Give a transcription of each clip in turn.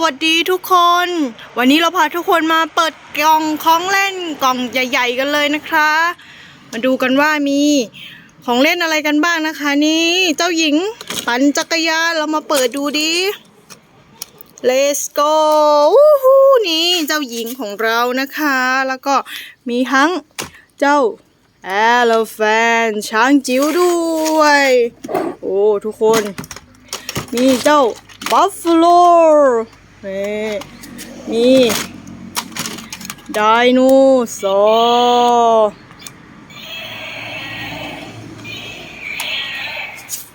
วัสดีทุกคน วันนี้เราพาทุกคนมาเปิดกล่องของเล่นกล่องใหญ่ ๆ กันเลยนะคะ มาดูกันว่ามีของเล่นอะไรกันบ้างนะคะ นี่เจ้าหญิงปั่นจักรยานเรามาเปิดดูดิ Let's go อู้หูนี่เจ้าหญิงของเรานะคะ แล้วก็มีทั้งเจ้า Elephant ช้างจิ๋วด้วย โอ้ ทุกคน มีเจ้า Buffalo นี่มีไดโนเสาร์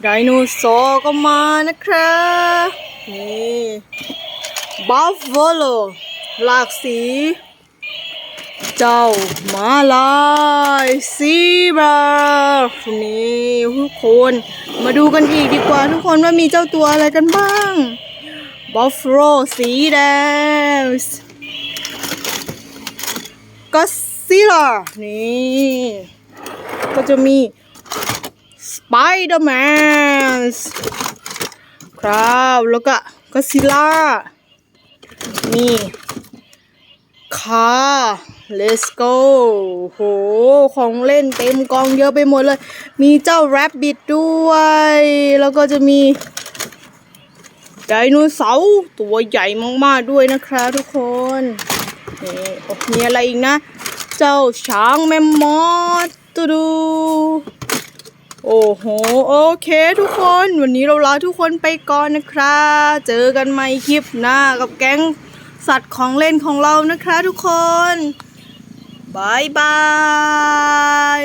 ไดโนเสาร์ก็มานะครับนี่ Buffalo หลากสี เจ้ามาลายซีบรานี่ทุกคน มาดูกันอีกดีกว่าทุกคนว่ามีเจ้าตัวอะไรกันบ้าง บัฟฟ l o สีแดงก็ซิล่านี่ ก็จะมีสไปเดอร์แมนครับแล้วก็ก็ซิล่านี่ค่ะ let's go โห ของเล่นเต็มกองเยอะไปหมดเลย มีเจ้า rabbit ด้วย แล้วก็จะมี ไดโนเสาร์ตัวใหญ่มากๆด้วยนะคะทุกคนนี่โอ้มีอะไรอีกนะ เจ้าช้างแมมมอสตูดูโอ้โห โอเคทุกคน วันนี้เราลาทุกคนไปก่อนนะครับ เจอกันใหม่คลิปหน้ากับแก๊งสัตว์ของเล่นของเรานะคะทุกคนบายบาย